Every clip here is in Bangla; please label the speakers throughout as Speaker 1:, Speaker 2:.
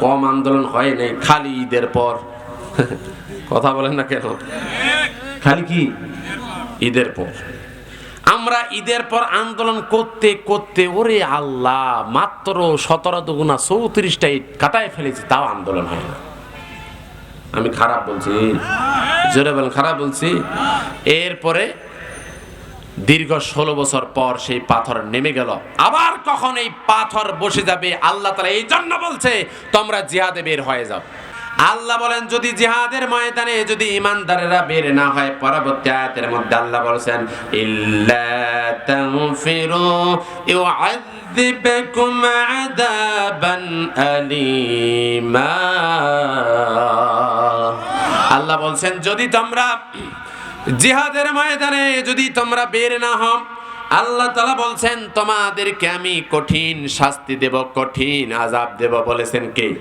Speaker 1: কম আন্দোলন হয় নাই, খালি ঈদের পর। কথা বলেন না কেন? খালি কি? ঈদের পর। আমরা ঈদের পর আন্দোলন করতে করতে, ওরে আল্লাহ, মাত্র সতেরো দুগুণা চৌত্রিশটা ঈদ কাটায় ফেলেছি, তাও আন্দোলন হয় না। আমি খারাপ বলছি? জোরে বলেন, খারাপ বলছি? এরপরে দীর্ঘ ষোলো বছর পর সেই পাথর নেমে গেল। আবার কখন এই পাথর বসে যাবে, আল্লাহ তালা এই জন্য বলছে, তোমরা জিহাদে বের হয়ে যাও। আল্লাহ বলেন, যদি জিহাদের ময়দানে যদি ইমানদারেরা বের না হয়, পরবর্তী আয়াতের মধ্যে আল্লাহ বলেছেন আলীমা। আল্লাহ বলছেন, যদি তোমরা জিহাদের ময়দানে যদি তোমরা বের না হও আল্লাহ তালা বলছেন তোমাদেরকে আমি কঠিন শাস্তি দেব কঠিন আজাব দেব বলেছেন কে?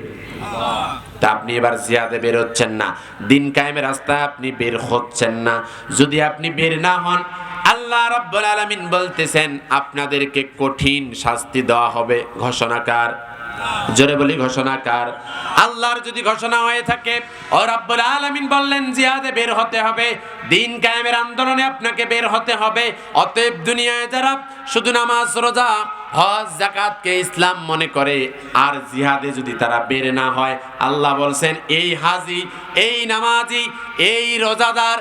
Speaker 1: তা আপনি এবার জিয়াদে বের হচ্ছেন না। দিন কায়েমের রাস্তায় আপনি বের হচ্ছেন না। যদি আপনি বের না হন আল্লাহ রাব্বুল আলামিন বলতেছেন আপনাদেরকে কঠিন শাস্তি দেওয়া হবে। ঘোষণাকার জোরে বলি ঘোষণাকার আল্লাহর যদি ঘোষণা হয়ে থাকে, ও রাব্বুল আলামিন বললেন, জিহাদে বের হতে হবে, দিন কায়েমের আন্দোলনে আপনাকে বের হতে হবে। অতএব দুনিয়ায় যারা শুধু নামাজ, রোজা, হজ জাকাতকে ইসলাম মনে করে, আর জিহাদে যদি তারা বের না হয়, আল্লাহ বলছেন, এই হাজি, এই নামাজি, এই রোজাদার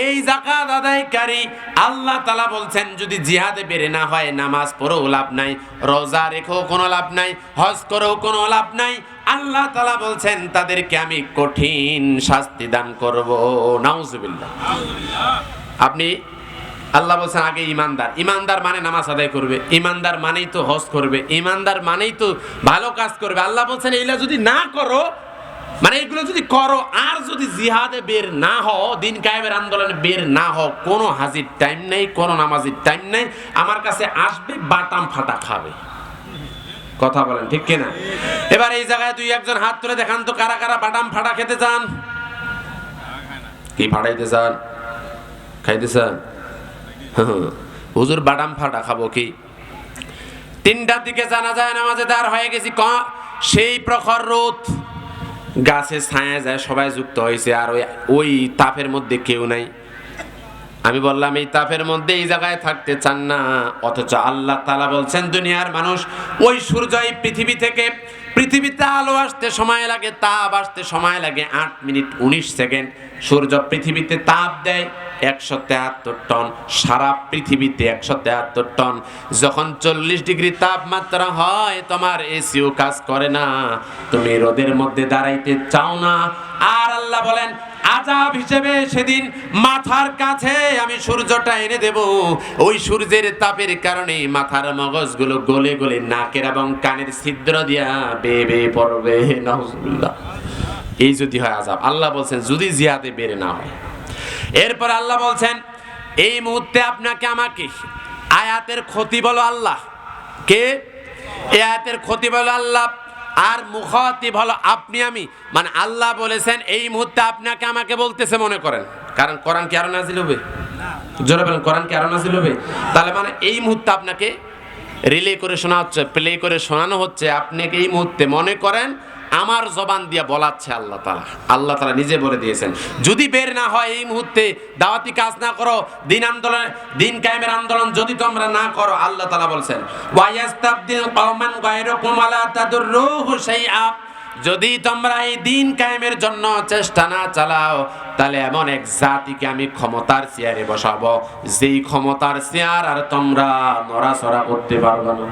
Speaker 1: এই জাকাত আদায়কারী আল্লাহ তালা বলছেন, যদি জিহাদে বেরে না হয়, নামাজ পড়েও লাভ নাই, রোজা রেখেও কোনো লাভ নাই, হজ করেও কোনো লাভ নাই, আল্লাহ তালা বলছেন, তাদেরকে আমি কঠিন শাস্তি দান করব। নাউজুবিল্লাহ। আপনি, আল্লাহ বলছেন, আগে ইমানদার। ইমানদার মানে নামাজ আদায় করবে, ইমানদার মানেই তো হজ করবে, ইমানদার মানেই তো ভালো কাজ করবে। আল্লাহ বলছেন, এইগুলা যদি না করো মানে এগুলো যদি করো, আর যদি জিহাদে বের না হও, দিন কায়েমের আন্দোলনে বের না হও, কোনো হাজির টাইম নেই, কোনো নামাজির টাইম নেই, আমার কাছে আসবে, বাটাম ফাটা খাবে। কথা বলেন, ঠিক কিনা? এবার এই জায়গায় তুই একজন হাত তুলে দেখান তো, কারা কারা বাটাম ফাটা খেতে চান? কি ফাটাইতে চান? খাইতে চান? হুজুর বাদাম ফাটা খাব কি? তিনটার দিকে জানা যায় নামাজে দাঁড় হয়ে গেছি, ক? সেই প্রখর রোদ। গাছে ছায়া যায়, সবাই যুক্ত হয়েছে, আর ওই ওই তাপের মধ্যে কেউ নাই। আমি বললাম, এই তাপের মধ্যে এই জায়গায় থাকতে চান না। অথচ আল্লাহ তালা বলছেন, দুনিয়ার মানুষ, ওই সূর্য এই পৃথিবী থেকে পৃথিবীতে আলো আসতে সময় লাগে, তাপ আসতে সময় লাগে, আট মিনিট উনিশ সেকেন্ড। সূর্য পৃথিবীতে তাপ দেয় একশো তেহাত্তর টন, সারা পৃথিবীতে একশো তেহাত্তর টন। যখন চল্লিশ ডিগ্রি তাপমাত্রা হয়, তোমার এসিও কাজ করে না। তুমি রোদের মধ্যে দাঁড়াইতে চাও না। আর আল্লাহ বলেন, আজাব হিসেবে সেদিন মাথার কাছে আমি সূর্যটা এনে দেব। ওই সূর্যের তাপের কারণে মাথার মগজগুলো গলে গলে নাকের এবং কানের ছিদ্র দিয়া বেয়ে পড়বে। এই যদি হয় আজাব। আল্লাহ বলছেন, যদি জিয়াদে বেড়ে না হয় এরপর আল্লাহ বলছেন, এই মুহূর্তে আপনাকে আমাকে আয়াতের ক্ষতি বলো আল্লাহ। কে? এই আয়াতের ক্ষতি বলো আল্লাহ। আর মুখাতিব হলো আপনি আমি। মানে আল্লাহ বলেছেন, এই মুহূর্তে আপনাকে আমাকে বলতেছে মনে করেন। কারণ কোরআন কি আরও নাজিল হবে? জোরে বলেন, কোরআন কি আরও নাজিল হবে? তাহলে মানে এই মুহূর্তে আপনাকে রিলে করে শোনা হচ্ছে প্লে করে শোনানো হচ্ছে। আপনাকে এই মুহূর্তে মনে করেন আমার জবান দিয়ে বলাচ্ছে আল্লাহ তালা আল্লাহ তালা নিজে বলে দিয়েছেন, যদি বের না হয় এই মুহূর্তে দাওয়াতি কাজ না করো, দিন আন্দোলন, দিন কায়েমের আন্দোলন যদি তোমরা না করো, আল্লাহ তালা বলছেন যদি তোমরা এই দিন কায়েমের জন্য চেষ্টা না চালাও, তাহলে এমন এক জাতিকে আমি ক্ষমতার চেয়ারে বসাবো, যেই ক্ষমতার চেয়ার আর তোমরা নড়াচড়া করতে পারবে না।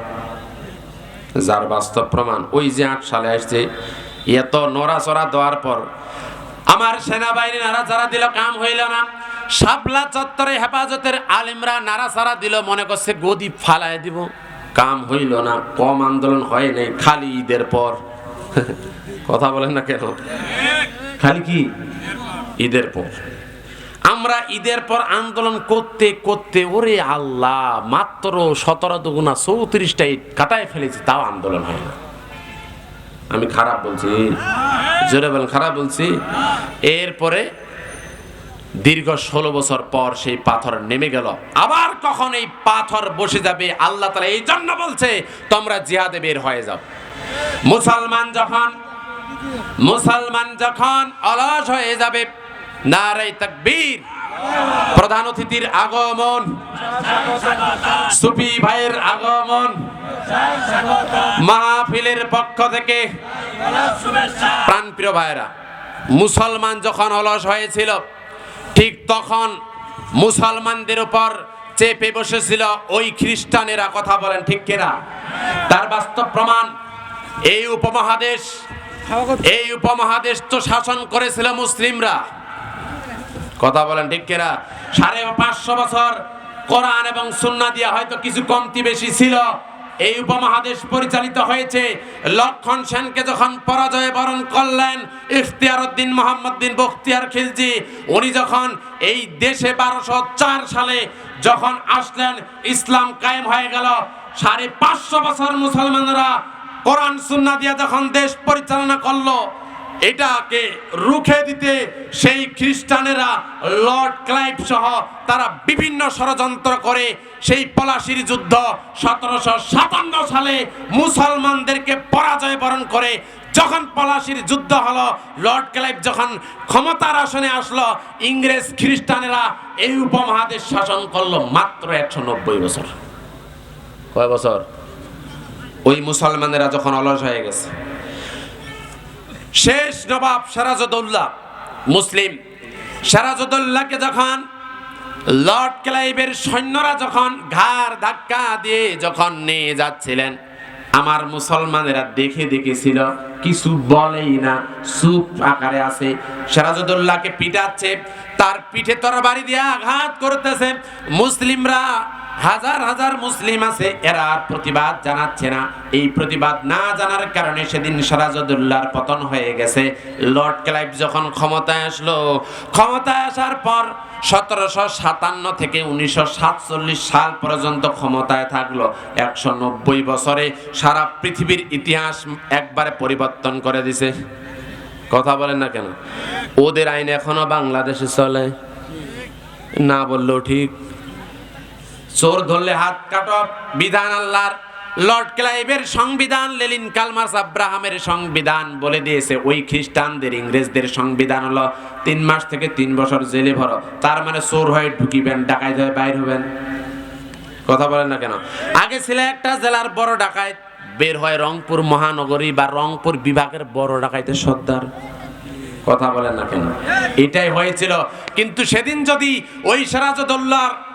Speaker 1: যার বাস্তব প্রমাণ। ওই যে আট সালে আসছে এত নড়াচড়া দেওয়ার পর আমার সেনাবাহিনী নাড়াচাড়া দিল কাম হইল না। শাপলা চত্বরে হেফাজতের আলিমরা নাড়াচাড়া দিল মনে করছে গদি ফালায় দিব। কাম হইল না কম আন্দোলন হয় নাই খালি ঈদের পর। কথা বলেন না কেন? খালি কি? ঈদের পর। আমরা ঈদের পর আন্দোলন করতে করতে, ওরে আল্লাহ, মাত্র সতেরো দুগুণা চৌত্রিশটা কাটায় ফেলেছি, তাও আন্দোলন হয় না। আমি খারাপ বলছি, জোরে বলেন, খারাপ বলছি। এরপরে দীর্ঘ ষোলো বছর পর সেই পাথর নেমে গেল। আবার কখন এই পাথর বসে যাবে, আল্লাহ তালা এই জন্য বলছে, তোমরা জিহাদে বের হয়ে যাও। মুসলমান যখন মুসলমান যখন অলস হয়ে যাবে নারাই তাকবীর প্রধান অতিথির আগমন। সুফি ভাইয়ের আগমন। মাহফিলের পক্ষ থেকে প্রাণপ্রিয় ভাইয়েরা, মুসলমান যখন অলস হয়েছিল, ঠিক তখন মুসলমানদের উপর চেপে বসেছিল ওই খ্রিস্টানেরা, কথা বলেন ঠিক কিনা? তার বাস্তব প্রমাণ, এই উপমহাদেশ এই উপমহাদেশ তো শাসন করেছিল মুসলিমরা। কথা বলেন ঠিক কিনা? সাড়ে পাঁচশো বছর কোরআন এবং সুন্না দিয়া হয়তো কিছু কমতি বেশি ছিল। এই উপমহাদেশ পরিচালিত হয়েছে। লক্ষণ সেনকে যখন পরাজয় বরণ করলেন ইফতিয়ার উদ্দিন মোহাম্মদ বিন বখতিয়ার খিলজি, উনি যখন এই দেশে বারোশো চার সালে যখন আসলেন, ইসলাম কায়েম হয়ে গেল। সাড়ে পাঁচশো বছর মুসলমানরা কোরআন সুন্না দিয়া যখন দেশ পরিচালনা করল এটাকে রুখে দিতে সেই খ্রিস্টানেরা লর্ড ক্লাইভ সহ তারা বিভিন্ন ষড়যন্ত্র করে সেই পলাশির যুদ্ধ সতেরোশো সাতান্ন সালে মুসলমানদেরকে পরাজয় বরণ করে। যখন পলাশির যুদ্ধ হলো লর্ড ক্লাইভ যখন ক্ষমতার আসনে আসলো ইংরেজ খ্রিস্টানেরা এই উপমহাদেশ শাসন করল মাত্র একশো নব্বই বছর। কয় বছর? ওই মুসলমানেরা যখন অলস হয়ে গেছে শেষ নবাব সেরাজউদ্দৌল্লা মুসলিম। সেরাজউদ্দৌল্লাকে যখন লর্ড ক্লাইভের সৈন্যরা যখন ঘাড় ধাক্কা দিয়ে যখন নিয়ে যাচ্ছিলেন, আমার মুসলমানেরা দেখে দেখেছিল কিছু বলেই না, সুপ আকারে আছে। সেরাজউদ্দৌল্লাকে পিটাচ্ছে, তার পিঠে তরবারি দিয়ে আঘাত করতেছে। মুসলিমরা হাজার হাজার মুসলিম আছে, এরা আর প্রতিবাদ জানাচ্ছে না। এই প্রতিবাদ না জানার কারণে সেদিন সিরাজউদ্দৌলার পতন হয়ে গেছে। লর্ড ক্লাইভ যখন ক্ষমতায় আসলো, ক্ষমতায় আসার পর সতেরোশো সাতান্ন থেকে উনিশশো সাতচল্লিশ সাল পর্যন্ত ক্ষমতায় থাকল। একশো নব্বই বছরে সারা পৃথিবীর ইতিহাস একবারে পরিবর্তন করে দিছে। কথা বলেন না কেন? ওদের আইন এখনও বাংলাদেশে চলে। না বললেও ঠিক। চোর ধরলে হাত কাটো বিধান আল্লাহর লর্ড ক্লাইভের সংবিধান, লেলিন কালমার্স আব্রাহামের সংবিধান বলে দিয়েছে। ওই খ্রিস্টানদের, ইংরেজদের সংবিধান হলো তিন মাস থেকে তিন বছর জেলে ভরো। তার মানে চোর হয়ে ঢুকিবেন ডাকাইত হয়ে বাইর হবেন। কথা বলেন না কেন? আগে ছিল একটা জেলার বড় ডাকাইত বের হয় রংপুর মহানগরী বা রংপুর বিভাগের বড় ডাকাইতের সর্দার। কথা বলেন না কেন? এটাই হয়েছিল। কিন্তু সেদিন যদি ওই সিরাজউদ্দৌলার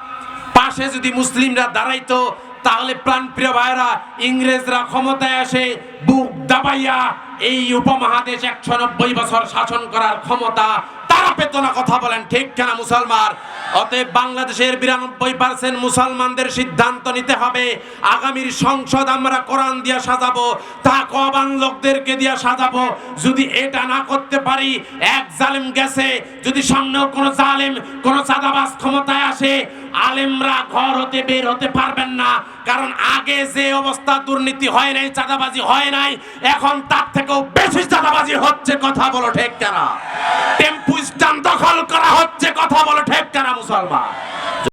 Speaker 1: পাশে যদি মুসলিমরা দাঁড়াইতো, তাহলে প্রাণপ্রিয় ভাইরা ইংরেজরা ক্ষমতায় আসে বুক দাবাইয়া এই উপমহাদেশ একশো নব্বই বছর শাসন করার ক্ষমতা তারা পেত না, কথা বলেন ঠিক কেনা মুসলমান? অতএব বাংলাদেশের বিরানব্বই পার্সেন্ট মুসলমানদের সিদ্ধান্ত নিতে হবে, আগামীর সংসদ আমরা কোরআন দিয়া সাজাবো তা কবান লোকদেরকে দিয়া সাজাবো, যদি এটা না করতে পারি, এক জালেম গেছে, যদি সামনেও কোনো জালেম, কোনো চাঁদাবাজ ক্ষমতায় আসে আলেমরা ঘর হতে বের হতে পারবেন না। কারণ আগে যে অবস্থা দুর্নীতি হয় নাই, চাঁদাবাজি হয় নাই, এখন তার থেকেও বেশি চাঁদাবাজি হচ্ছে, কথা বলো ঠেক কেনা? টেম্পু স্ট্যান্ড দখল করা হচ্ছে, কথা বলো ঠেক কেনা মুসলমান?